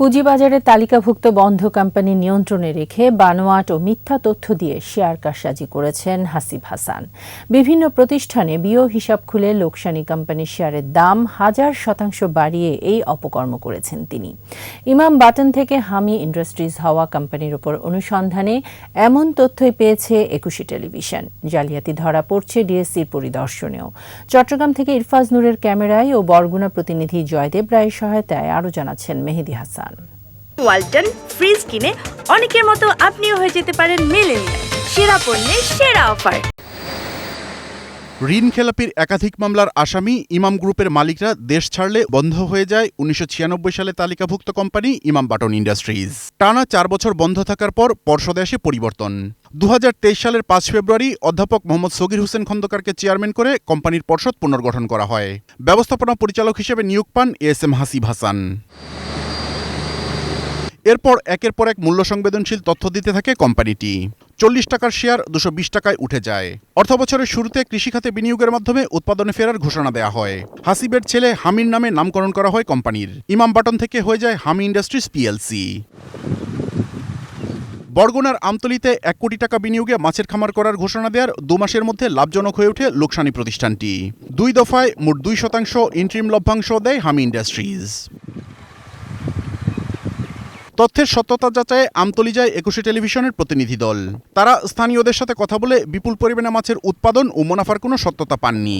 পুঁজিবাজারে তালিকাভুক্ত বন্ধ কোম্পানি নিয়ন্ত্রণে রেখে বানোয়াট ও মিথ্যা তথ্য দিয়ে শেয়ার কারসাজি করেছেন হাসিব হাসান। বিভিন্ন প্রতিষ্ঠানে বিও হিসাব খুলে লোকসানি কোম্পানির শেয়ারের দাম হাজার শতাংশ বাড়িয়ে এই অপকর্ম করেছেন তিনি। ইমাম বাটন থেকে হামি ইন্ডাস্ট্রিজ হাওয়া কোম্পানির উপর অনুসন্ধানে এমন তথ্যই পেয়েছে একুশে টেলিভিশন। জালিয়াতি ধরা পড়ছে ডিএসসির পরিদর্শনেও। চট্টগ্রাম থেকে ইরফাজ নূরের ক্যামেরায় ও বরগুনা প্রতিনিধি জয়দেব রায়ের সহায়তায় আরও জানাচ্ছেন মেহেদি হাসান। ওয়ালটন ফ্রিজ কিনে অনেকের মতো আপনিও হয়ে যেতে পারেন মিলেনিয়াল। সেরা পণ্যের সেরা অফার। ঋণ খেলাপির একাধিক মামলার আসামি ইমাম গ্রুপের মালিকরা দেশ ছাড়লে বন্ধ হয়ে যায় উনিশশো ছিয়ানব্বই সালে তালিকাভুক্ত কোম্পানি ইমাম বাটন ইন্ডাস্ট্রিজ। টানা চার বছর বন্ধ থাকার পর পর্ষদে আসে পরিবর্তন। দু হাজার তেইশ সালের পাঁচ ফেব্রুয়ারি অধ্যাপক মোহাম্মদ সগির হোসেন খন্দকারকে চেয়ারম্যান করে কোম্পানির পর্ষদ পুনর্গঠন করা হয়। ব্যবস্থাপনা পরিচালক হিসেবে নিয়োগ পান এস এম হাসিব হাসান। এরপর একের পর এক মূল্য সংবেদনশীল তথ্য দিতে থাকে কোম্পানিটি। চল্লিশ টাকার শেয়ার দুশো বিশ টাকায় উঠে যায়। অর্থ বছরের শুরুতে কৃষিখাতে বিনিয়োগের মাধ্যমে উৎপাদনে ফেরার ঘোষণা দেওয়া হয়। হাসিবের ছেলে হামির নামে নামকরণ করা হয় কোম্পানির। ইমাম বাটন থেকে হয়ে যায় হামি ইন্ডাস্ট্রিজ পিএলসি। বরগুনার আমতলিতে এক কোটি টাকা বিনিয়োগে মাছের খামার করার ঘোষণা দেওয়ার দু মাসের মধ্যে লাভজনক হয়ে ওঠে লোকসানি প্রতিষ্ঠানটি। দুই দফায় মোট দুই শতাংশ ইন্ট্রিম লভ্যাংশ দেয় হামি ইন্ডাস্ট্রিজ। তথ্যের সত্যতা যাচাইয়ে আমতলি যায় একুশে টেলিভিশনের প্রতিনিধি দল। তারা স্থানীয়দের সাথে কথা বলে বিপুল পরিমাণে মাছের উৎপাদন ও মুনাফার কোনো সত্যতা পাননি।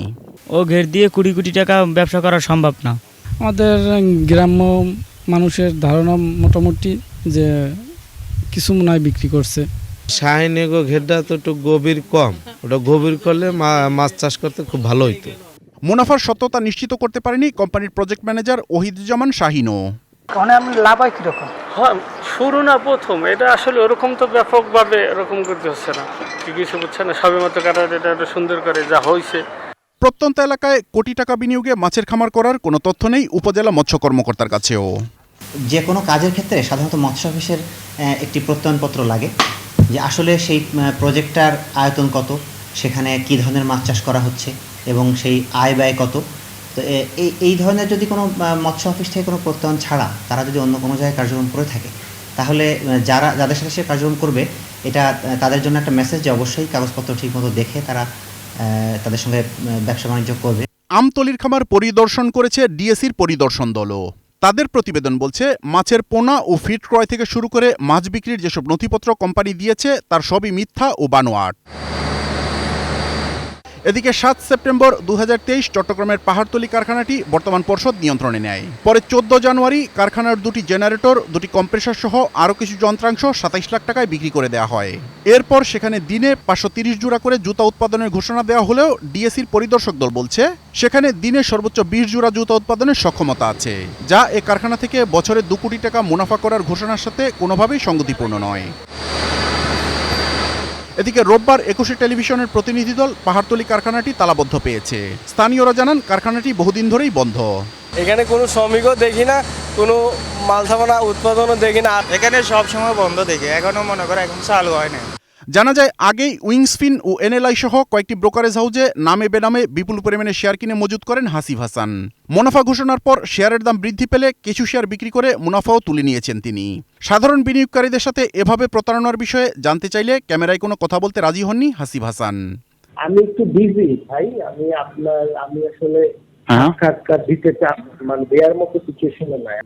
ও ঘের দিয়ে কুড়ি কোটি টাকা ব্যবসা করা সম্ভব না। আমাদের গ্রাম্য মানুষের ধারণা মোটামুটি যে কিছু মনে হয় বিক্রি করছে। শাহিনেগো ঘেরটা তো একটু গভীর কম। ওটা গভীর করলে মাছ চাষ করতে খুব ভালো হইতো। মুনাফার সত্যতা নিশ্চিত করতে পারেনি কোম্পানির প্রজেক্ট ম্যানেজার ওহিদুজ্জামান শাহিনও। ওখানে আপনার লাভ হয় কীরকম? হ্যাঁ শুরু না প্রথম এটা আসলে ওরকম তো ব্যাপকভাবে এরকম করতে হচ্ছে না। কি কিছু বুঝছে না সবে মতো কাটা এটা একটু সুন্দর করে যা হয়েছে প্রত্যন্ত এলাকায় কোটি টাকা বিনিয়োগে মাছের খামার করার কোনো তথ্য নেই উপজেলা মৎস্য কর্মকর্তার কাছেও। যে কোনো কাজের ক্ষেত্রে সাধারণত মৎস্য অফিসের একটি প্রত্যয়নপত্র লাগে যে আসলে সেই প্রজেক্টটার আয়তন কত সেখানে কী ধরনের মাছ চাষ করা হচ্ছে এবং সেই আয় ব্যয় কত তো এই এই ধরনের যদি কোনো মৎস্য অফিস থেকে কোনো প্রত্যয়ন ছাড়া তারা যদি অন্য কোনো জায়গায় কার্যক্রম করে থাকে, তাহলে যারা, যাদের সাথে সে কার্যক্রম করবে, এটা তাদের জন্য একটা মেসেজ যে অবশ্যই কাগজপত্র ঠিকমতো দেখে তারা তাদের সঙ্গে ব্যবসা বাণিজ্য করবে। আমতলির খামার পরিদর্শন করেছে ডিএসির পরিদর্শন দলও। তাদের প্রতিবেদন বলছে, মাছের পোনা ও ফিট ক্রয় থেকে শুরু করে মাছ বিক্রির যেসব নথিপত্র কোম্পানি দিয়েছে, তার সবই মিথ্যা ও বানোয়াট। এদিকে সাত সেপ্টেম্বর দু হাজার তেইশ চট্টগ্রামের পাহাড়তলি কারখানাটি বর্তমান পর্ষদ নিয়ন্ত্রণে নেয়। পরে চোদ্দ জানুয়ারি কারখানার দুটি জেনারেটর, দুটি কম্প্রেসার সহ আরও কিছু যন্ত্রাংশ সাতাইশ লাখ টাকায় বিক্রি করে দেওয়া হয়। এরপর সেখানে দিনে পাঁচশো তিরিশ জোড়া করে জুতা উৎপাদনের ঘোষণা দেওয়া হলেও ডিএসির পরিদর্শক দল বলছে, সেখানে দিনে সর্বোচ্চ বিশ জোড়া জুতা উৎপাদনের সক্ষমতা আছে, যা এ কারখানা থেকে বছরে দু কোটি টাকা মুনাফা করার ঘোষণার সাথে কোনোভাবেই সঙ্গতিপূর্ণ নয়। এদিকে রোববার একুশে টেলিভিশনের প্রতিনিধি দল পাহাড়তলি কারখানাটি তালাবদ্ধ পেয়েছে। স্থানীয়রা জানান কারখানাটি বহুদিন ধরেই বন্ধ। এখানে কোনো শ্রমিকও দেখি না কোনো মাল সামানা উৎপাদনও দেখি না। এখানে সব সময় বন্ধ দেখি এখনও মনে করে এখন চালু হয় না জানা যায় আগেই উইংসফিন ও এনএলআই সহ কয়েকটি ব্রোকারেজ হাউজে নামে বেনামে বিপুল পরিমাণে শেয়ার কিনে মজুত করেন হাসিফ হাসান। মুনাফা ঘোষণার পর শেয়ারের দাম বৃদ্ধি পেলে কিছু শেয়ার বিক্রি করে মুনাফাও তুলে নিয়েছেন তিনি। সাধারণ বিনিয়োগকারীদের সাথে এভাবে প্রতারণার বিষয়ে জানতে চাইলে ক্যামেরায় কোনো কথা বলতে রাজি হননি হাসিফ হাসান। আমি একটু বিজি ভাই। আমি আপনার আমি আসলে সাক্ষাৎকার দিতে চান মানে দেওয়ার মতো সিচুয়েশনে নাই।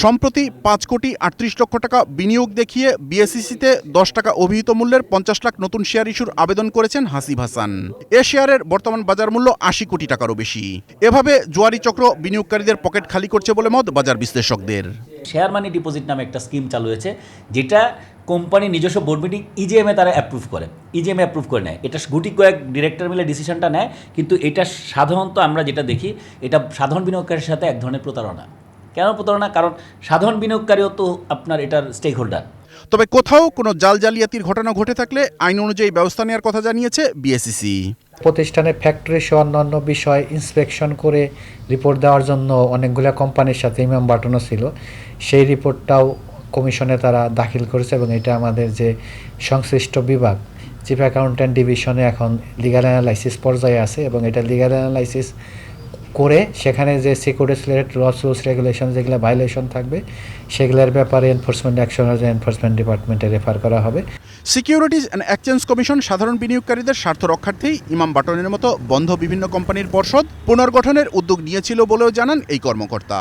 সম্প্রতি পাঁচ কোটি আটত্রিশ লক্ষ টাকা বিনিয়োগ দেখিয়ে বিএসসিসিতে দশ টাকা অভিহিত মূল্যের পঞ্চাশ লাখ নতুন শেয়ার ইস্যুর আবেদন করেছেন হাসিব হাসান। এ শেয়ারের বর্তমান বাজার মূল্য আশি কোটি টাকারও বেশি। এভাবে জুয়ারি চক্র বিনিয়োগকারীদের পকেট খালি করছে বলে মত বাজার বিশ্লেষকদের। শেয়ার মানি ডিপোজিট নামে একটা স্কিম চালু হয়েছে, যেটা কোম্পানি নিজস্ব বোর্ড মিটিং ইজিএমে তারা অ্যাপ্রুভ করে। ইজিএমে অ্যাপ্রুভ করে নেয়। এটা গুটি কয়েক ডিরেক্টর মিলে ডিসিশনটা নেয়, কিন্তু এটা সাধারণত আমরা যেটা দেখি, এটা সাধারণ বিনিয়োগকারীর সাথে এক ধরনের প্রতারণা। কেন প্রতারণা? কারণ সাধারণ বিনিয়োগকারীও তো আপনার এটার স্টেক হোল্ডার তবে কোথাও কোনো জাল জালিয়াতির ঘটনা ঘটে থাকলে আইন অনুযায়ী ব্যবস্থা নেওয়ার কথা জানিয়েছে বিএসসিসি প্রতিষ্ঠানের ফ্যাক্টরি সহ অন্যান্য বিষয় ইন্সপেকশন করে রিপোর্ট দেওয়ার জন্য অনেকগুলো কোম্পানির সাথে ইমাম বাটনও ছিল। সেই রিপোর্টটাও কমিশনে তারা দাখিল করেছে এবং এটা আমাদের যে সংশ্লিষ্ট বিভাগ চিফ অ্যাকাউন্ট্যান্ট ডিভিশনে এখন লিগাল অ্যানালাইসিস পর্যায়ে আছে এবং এটা লিগাল অ্যানালাইসিস করে সেখানে যে security related laws rules regulation যেগুলো ভাইলেশন থাকবে সেগুলোর ব্যাপারে এনফোর্সমেন্ট অ্যাকশন এনফোর্সমেন্ট ডিপার্টমেন্টে রেফার করা হবে। সিকিউরিটিজ অ্যান্ড এক্সচেঞ্জ কমিশন সাধারণ বিনিয়োগকারীদের স্বার্থ রক্ষার্থেই ইমাম বাটনের মতো বন্ধ বিভিন্ন কোম্পানির পর্ষদ পুনর্গঠনের উদ্যোগ নিয়েছিল বলেও জানান এই কর্মকর্তা।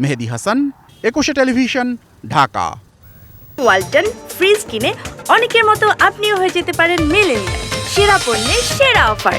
মেহেদি হাসান একুশে টেলিভিশন ঢাকা। ওয়ালটন ফ্রিজ কিনে অনেকের মতো আপনিও হয়ে যেতে পারেন মেলেনিয়া সেরা পণ্যের সেরা অফার।